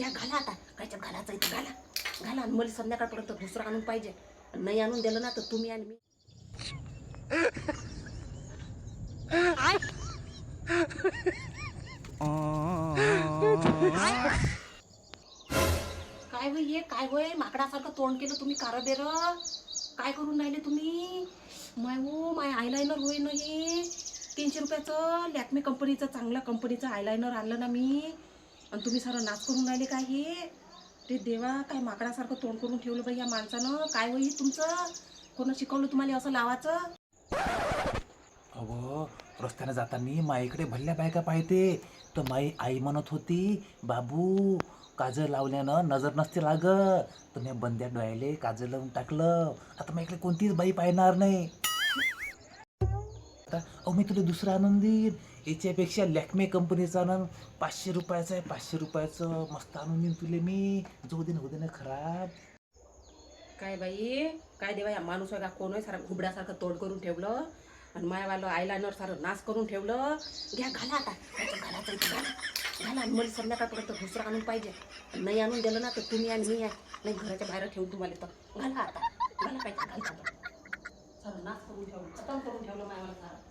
घ्या घाला आता. कायच्यात घालायचं इथं घाला. घाला आणि मला संध्याकाळपर्यंत दुसरं आणून पाहिजे. नाही आणून दिलं ना तर तुम्ही आणि मी. काय होय हे? काय होय माकडासारखं तोंड केलं तुम्ही कार बेर काय करून राहिले तुम्ही? माय हो माय आयलायनर होय ना हे? तीनशे रुपयाचं. लॅक्मे कंपनीचं चांगल्या कंपनीचं आयलायनर आणलं ना मी. आणि तुम्ही सारं नाच करून राहिले काय हे? ते देवा काय माकडासारखं तोंड करून ठेवलं बाई या माणसानं? काय होईल तुमचं? कोण शिकवलं तुम्हाला असं लावायचं अव रस्त्याने जाताना माईकडे भल्ल्या बायका पाहते. तर माई आई म्हणत होती बाबू काजळ लावल्यानं नजर नसते लागत. तर मी बंद्या डोळ्याले काजळ लावून टाकलं. आता माईकडे कोणतीच बाई पाहणार नाही. अहो मी तुला दुसरा आनंद देईन. याच्यापेक्षा लॅक्मे कंपनीचा आनंद पाचशे रुपयाचं आहे पाचशे रुपयाचं मस्त आणून देईन तुले मी. जाऊ दे ना होऊ दे ना खराब. काय बाई? काय देवा या माणूस आहे का कोण आहे सारा घुबड्यासारखं तोड करून ठेवलं. आणि मायावालं आयलायनर सारं नाश करून ठेवलं. घ्या घाला आता. घालायचं घाला घाला. आणि मला संध्याकाळपर्यंत दुसरं आणून पाहिजे. नाही आणून दिलं ना तर तुम्ही आणि मी आहे. नाही घराच्या बाहेर ठेवून तुम्हाला तर घाला आता. घाला पाहिजे घालता सारं करून ठेवलं खतम करून ठेवलं मायावाला सारं.